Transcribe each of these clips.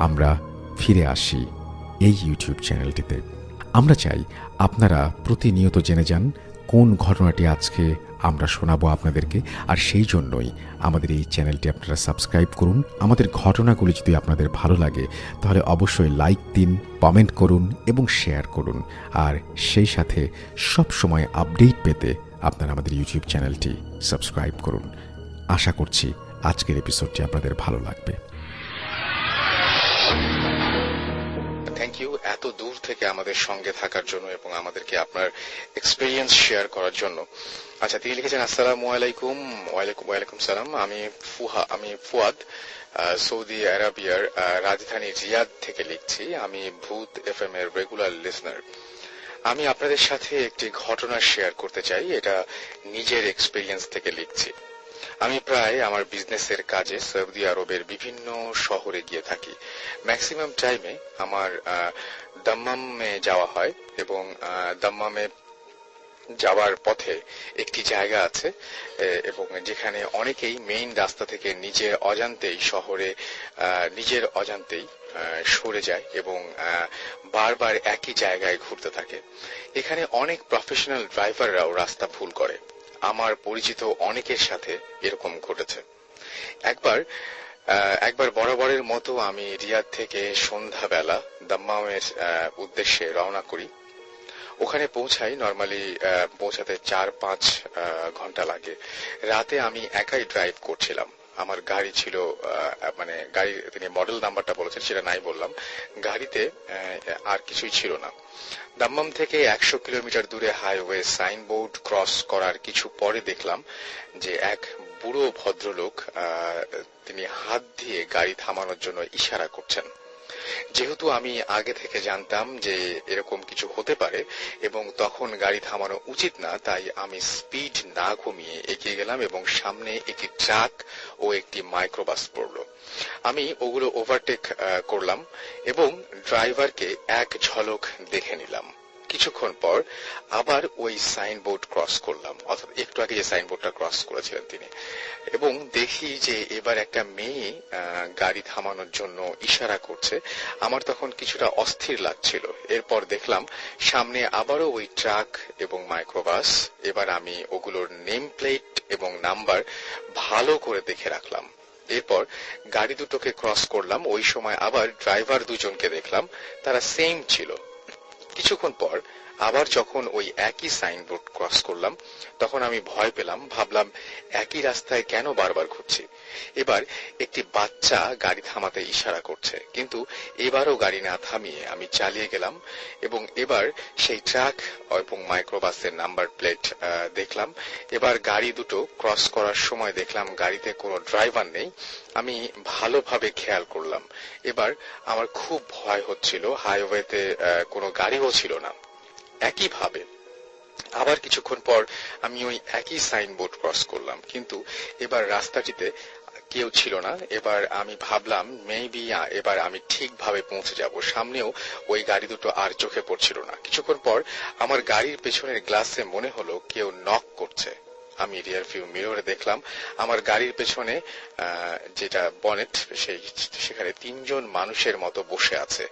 আমরা ফিরে আসি এই ইউটিউব চ্যানেলটিতে আমরা চাই আপনারা প্রতিনিয়ত জেনে যান কোন ঘটনাটি আজকে আমরা শোনাবো আপনাদেরকে, আর সেই জন্যই আমাদের এই চ্যানেলটি আপনারা সাবস্ক্রাইব করুন। আমাদের ঘটনাগুলি যদি আপনাদের ভালো লাগে, তাহলে অবশ্যই লাইক দিন কমেন্ট করুন এবং শেয়ার করুন। আর সেই সাথে সব সময় আপডেট পেতে আপনারা আমাদের ইউটিউব চ্যানেলটি সাবস্ক্রাইব করুন। আশা করছি আজকের এপিসোডটি আপনাদের ভালো লাগবে। থ্যাংক ইউ এত দূর থেকে আমাদের সঙ্গে থাকার জন্য এবং আমাদেরকে আপনার এক্সপিরিয়েন্স শেয়ার করার জন্য। আচ্ছা তিনি লিখেছেন, আসসালামু আলাইকুম। ওয়ালাইকুম ওয়ালাইকুম সালাম। আমি ফুহা, আমি ফুয়াদ সৌদি আরবিয়ার রাজধানী রিয়াদ থেকে লিখছি। আমি ভূত এফ এম এর রেগুলার লিসনার আমি আপনাদের সাথে একটি ঘটনা শেয়ার করতে চাই। এটা নিজের এক্সপিরিয়েন্স থেকে লিখছি। আমি প্রায় আমার বিজনেসের কাজে সৌদি আরবের বিভিন্ন শহরে গিয়ে থাকি। ম্যাক্সিমাম টাইমে আমার দাম্মামে যাওয়া হয় এবং দাম্মামে যাওয়ার পথে একটি জায়গা আছে এবং যেখানে অনেকেই মেইন রাস্তা থেকে নিজের অজান্তেই শহরে নিজের অজান্তেই সরে যায় এবং বারবার একই জায়গায় ঘুরতে থাকে। এখানে অনেক প্রফেশনাল ড্রাইভাররাও রাস্তা ভুল করে। আমার পরিচিত অনেকের সাথে এরকম ঘটেছে। একবার একবার বরাবরের মতো আমি রিয়াদ থেকে সন্ধ্যাবেলা দাম্মামের উদ্দেশ্যে রওনা করি। ওখানে পৌঁছাই নর্মালি পৌঁছাতে চার পাঁচ ঘণ্টা লাগে। রাতে আমি একাই ড্রাইভ করছিলাম। আমার গাড়ি ছিল মানে গাড়ি তিনি মডেল নাম্বারটা বলেছেন, সেটা নাই বললাম। গাড়িতে আর কিছুই ছিল না। দাম্মাম থেকে একশো কিলোমিটার দূরে হাইওয়ে সাইনবোর্ড ক্রস করার কিছু পরে দেখলাম যে এক বুড়ো ভদ্রলোক তিনি হাত দিয়ে গাড়ি থামানোর জন্য ইশারা করছেন। যেহেতু আমি আগে থেকে জানতাম যে এরকম কিছু হতে পারে, এবং তখন গাড়ি থামানো উচিত না, তাই আমি স্পিড না কমিয়ে এগিয়ে গেলাম এবং সামনে একটি ট্রাক ও একটি মাইক্রোবাস পড়ল। আমি ওগুলো ওভারটেক করলাম এবং ড্রাইভারকে এক ঝলক দেখে নিলাম। কিছুক্ষণ পর আবার ওই সাইনবোর্ড ক্রস করলাম অর্থাৎ একটু আগে যে সাইনবোর্ডটা ক্রস করেছিলেন তিনি। এবং দেখি যে এবার একটা মেয়ে গাড়ি থামানোর জন্য ইশারা করছে। আমার তখন কিছুটা অস্থির লাগছিল। এরপর দেখলাম সামনে আবারও ওই ট্রাক এবং মাইক্রোবাস। এবার আমি ওগুলোর নেম প্লেট এবং নাম্বার ভালো করে দেখে রাখলাম। এরপর গাড়ি দুটোকে ক্রস করলাম। ওই সময় আবার ড্রাইভার দুজনকে দেখলাম। তারা সেম ছিল। কিছুক্ষণ পর আবার যখন ওই একই সাইনবোর্ড ক্রস করলাম, তখন আমি ভয় পেলাম, ভাবলাম একই রাস্তায় কেন বারবার ঘুরছি? এবার একটি বাচ্চা গাড়ি থামাতে ইশারা করছে, কিন্তু এবারও গাড়ি না থামিয়ে আমি চালিয়ে গেলাম এবং এবার সেই ট্রাক এবং মাইক্রোবাসের নাম্বার প্লেট দেখলাম। এবার গাড়ি দুটো ক্রস করার সময় দেখলাম গাড়িতে কোনো ড্রাইভার নেই। আমি ভালোভাবে খেয়াল করলাম। এবার আমার খুব ভয় হচ্ছিল হাইওয়েতে কোনো গাড়িও ছিল না। একইভাবে আবার কিছুক্ষণ পর আমি ওই একই সাইনবোর্ড ক্রস করলাম। কিন্তু এবার রাস্তাটিতে কেউ ছিল না। এবার আমি ভাবলাম, মেবি এবার আমি ঠিকভাবে পৌঁছে যাব। সামনেও ওই গাড়ি দুটো আর চোখে পড়ছিল না। কিছুক্ষণ পর আমার গাড়ির পেছনের গ্লাসে মনে হলো কেউ নক করছে। আমি রিয়ার ভিউ মিররে দেখলাম। আমার গাড়ির পেছনে যেটা বনেট, সেই সেখানে তিনজন মানুষের মতো বসে আছে।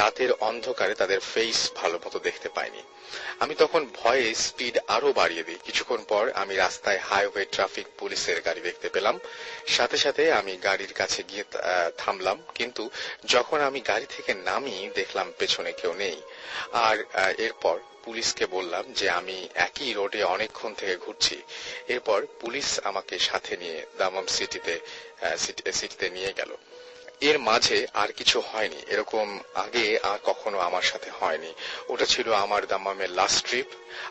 রাতের অন্ধকারে তাদের ফেস ভালো মতো দেখতে পাইনি। আমি তখন ভয়ে স্পিড আরও বাড়িয়ে দিই। কিছুক্ষণ পর আমি রাস্তায় হাইওয়ে ট্রাফিক পুলিশের গাড়ি দেখতে পেলাম। সাথে সাথে আমি গাড়ির কাছে গিয়ে থামলাম। কিন্তু যখন আমি গাড়ি থেকে নামি, দেখলাম পেছনে কেউ নেই। আর এরপর পুলিশকে বললাম যে আমি একই রোডে অনেকক্ষণ থেকে ঘুরছি। এরপর পুলিশ আমাকে সাথে নিয়ে দামাম সিটিতে সিটিতে নিয়ে গেল। এর মাঝে আর কিছু হয়নি। এরকম আগে আর কখনো আমার সাথে হয়নি। ওটা ছিল আমার দাম্মামের লাস্ট ট্রিপ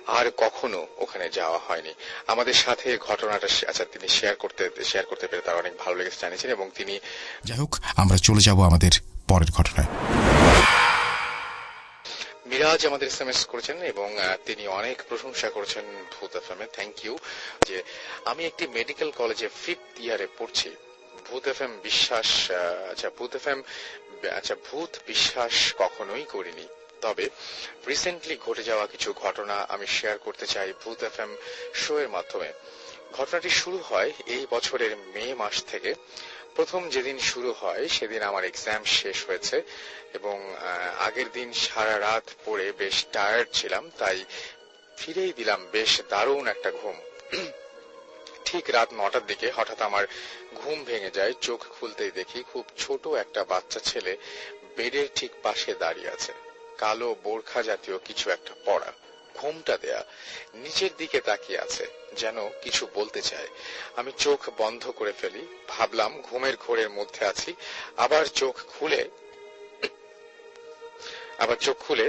আর কখনো ওখানে যাওয়া হয়নি। আমাদের সাথে ঘটনাটা আচ্ছা তিনি শেয়ার করতে শেয়ার করতে পেরে তার অনেক ভালো লেগেছে, জানিয়েছেন, এবং তিনি যাই হোক, আমরা চলে যাব আমাদের পরের ঘটনায়। মিরাজ আমাদের এস এম এস করেছেন এবং তিনি অনেক প্রশংসা করেছেন ভূত এফএম থ্যাংক ইউ যে আমি একটি মেডিকেল কলেজে ফিফথ ইয়ারে পড়ছি। ভূত এফ এম বিশ্বাস আচ্ছা ভূত এফ এম আচ্ছা ভূত বিশ্বাস কখনোই করিনি। তবে রিসেন্টলি ঘটে যাওয়া কিছু ঘটনা আমি শেয়ার করতে চাই ভূত এফএম শো এর মাধ্যমে। ঘটনাটি শুরু হয় এই বছরের মে মাস থেকে। প্রথম যেদিন শুরু হয়, সেদিন আমার এক্সাম শেষ হয়েছে এবং আগের দিন সারা রাত পড়ে বেশ টায়ার্ড ছিলাম, তাই ফিরেই দিলাম বেশ দারুণ একটা ঘুম। ঠিক রাত নটার দিকে হঠাৎ আমার ঘুম ভেঙে যায়, চোখ খুলতেই দেখি খুব ছোট একটা বাচ্চা ছেলে বেডের ঠিক পাশে দাঁড়িয়ে আছে, কালো বোরখা জাতীয় কিছু একটা পড়া ঘুমটা দেয়া। নিচের দিকে তাকিয়ে আছে, যেন কিছু বলতে চায়। আমি চোখ বন্ধ করে ফেলি। ভাবলাম ঘুমের ঘোরের মধ্যে আছি। আবার চোখ খুলে আবার চোখ খুলে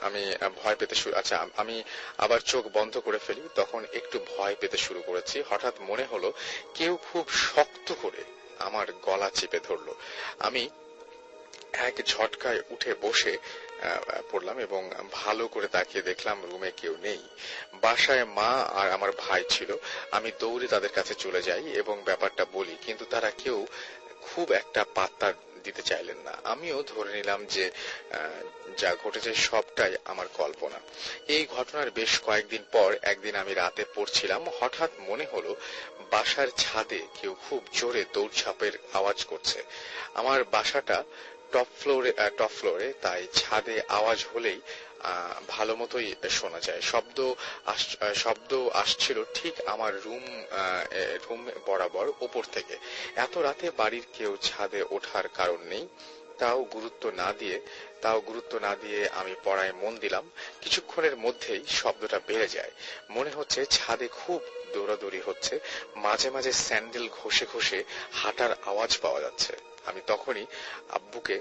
আমি ভয় পেতে শুরু আচ্ছা আমি আবার চোখ বন্ধ করে ফেলি। তখন একটু ভয় পেতে শুরু করেছি। হঠাৎ মনে হলো কেউ খুব শক্ত করে আমার গলা চেপে ধরলো। আমি এক ঝটকায় উঠে বসে পড়লাম এবং ভালো করে তাকিয়ে দেখলাম, রুমে কেউ নেই। বাসায় মা আর আমার ভাই ছিল। আমি দৌড়ে তাদের কাছে চলে যাই এবং ব্যাপারটা বলি, কিন্তু তারা কেউ খুব একটা পাত্তা দিতে চাইলেন না। আমিও ধরে নিলাম যে যা ঘটেছে সবটাই আমার কল্পনা। এই ঘটনার বেশ কয়েকদিন পর একদিন আমি রাতে পড়ছিলাম, হঠাৎ মনে হলো বাসার ছাদে কেউ খুব জোরে দৌড়ঝাঁপের আওয়াজ করছে। আমার বাসাটা টপ ফ্লোরে টপ ফ্লোরে তাই ছাদে আওয়াজ হলেই ভালো মতোই শোনা যায়। শব্দ শব্দ আসছিল ঠিক আমার রুম রুম বরাবর ওপর থেকে। এত রাতে বাড়ির কেউ ছাদে ওঠার কারণ নেই। তাও গুরুত্ব না দিয়ে, তাও গুরুত্ব না দিয়ে আমি পড়ায় মন দিলাম। কিছুক্ষণের মধ্যেই শব্দটা বেড়ে যায়। মনে হচ্ছে ছাদে খুব দৌড়াদৌড়ি হচ্ছে। মাঝে মাঝে স্যান্ডেল ঘষে ঘষে হাঁটার আওয়াজ পাওয়া যাচ্ছে। আমি তখনই আব্বুকে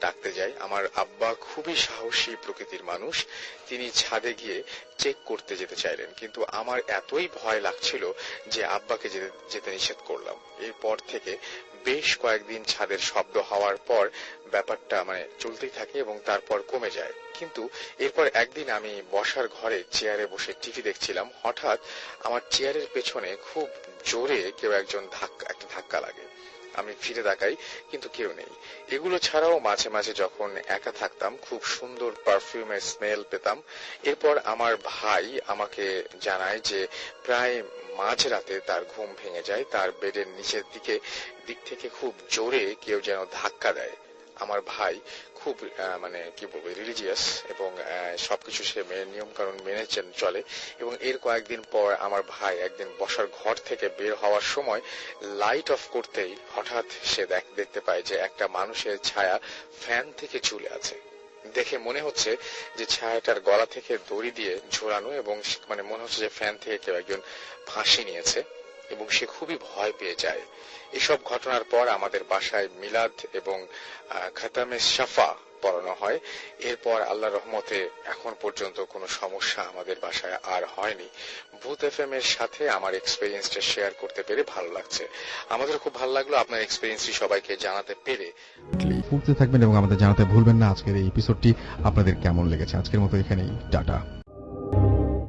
ডাকতে যাই। আমার আব্বা খুবই সাহসী প্রকৃতির মানুষ। তিনি ছাদে গিয়ে চেক করতে যেতে চাইলেন। কিন্তু আমার এতই ভয় লাগছিল যে আব্বাকে যেতে নিষেধ করলাম। এরপর থেকে বেশ কয়েকদিন ছাদের শব্দ হওয়ার পর ব্যাপারটা মানে চলতেই থাকে এবং তারপর কমে যায়। কিন্তু এরপর একদিন আমি বসার ঘরে চেয়ারে বসে টিভি দেখছিলাম। হঠাৎ আমার চেয়ারের পেছনে খুব জোরে কেউ একজন ধাক্কা, একটা ধাক্কা লাগে। আমি ফিরে তাকাই, কিন্তু কেউ নেই। এগুলো ছাড়াও মাঝে মাঝে যখন একা থাকতাম, খুব সুন্দর পারফিউমের স্মেল পেতাম। এরপর আমার ভাই আমাকে জানায় যে প্রায় মাঝ রাতে তার ঘুম ভেঙে যায়, তার বেডের নিচের দিকে, দিক থেকে খুব জোরে কেউ যেন ধাক্কা দেয়। আমার ভাই খুব মানে কি বলব রিলিজিয়াস এবং সবকিছু সে নিয়ম কানুন মেনে চলে। এবং এর কয়েকদিন পর আমার ভাই একদিন বসার ঘর থেকে বের হওয়ার সময় লাইট অফ করতেই হঠাৎ সে দেখ- দেখতে পায় যে একটা মানুষের ছায়া ফ্যান থেকে ঝুলে আছে। দেখে মনে হচ্ছে যে ছায়াটার গলা থেকে দড়ি দিয়ে ঝোলানো এবং মানে মনে হচ্ছে যে ফ্যান থেকে কেউ একজন ফাঁসি নিয়েছে এবং সে খুবই ভয় পেয়ে যায়। এসব ঘটনার পর আমাদের বাসায় মিলাদ এবং খাতামে সাফা পড়ানো হয়। এরপর আল্লাহ রহমতে এখন পর্যন্ত কোনো সমস্যা আমাদের বাসায় আর হয়নি। ভূত এফ এম এর সাথে আমার এক্সপিরিয়েন্সটা শেয়ার করতে পেরে ভালো লাগছে। আমাদের খুব ভালো লাগল আপনার এক্সপিরিয়েন্সটি সবাইকে জানাতে পেরে। পড়তে থাকবেন এবং আমাদের জানাতে ভুলবেন না। আজকের এই এপিসোডটি আপনাদের কেমন লেগেছে? আজকের মতো এখানেই। টাটা।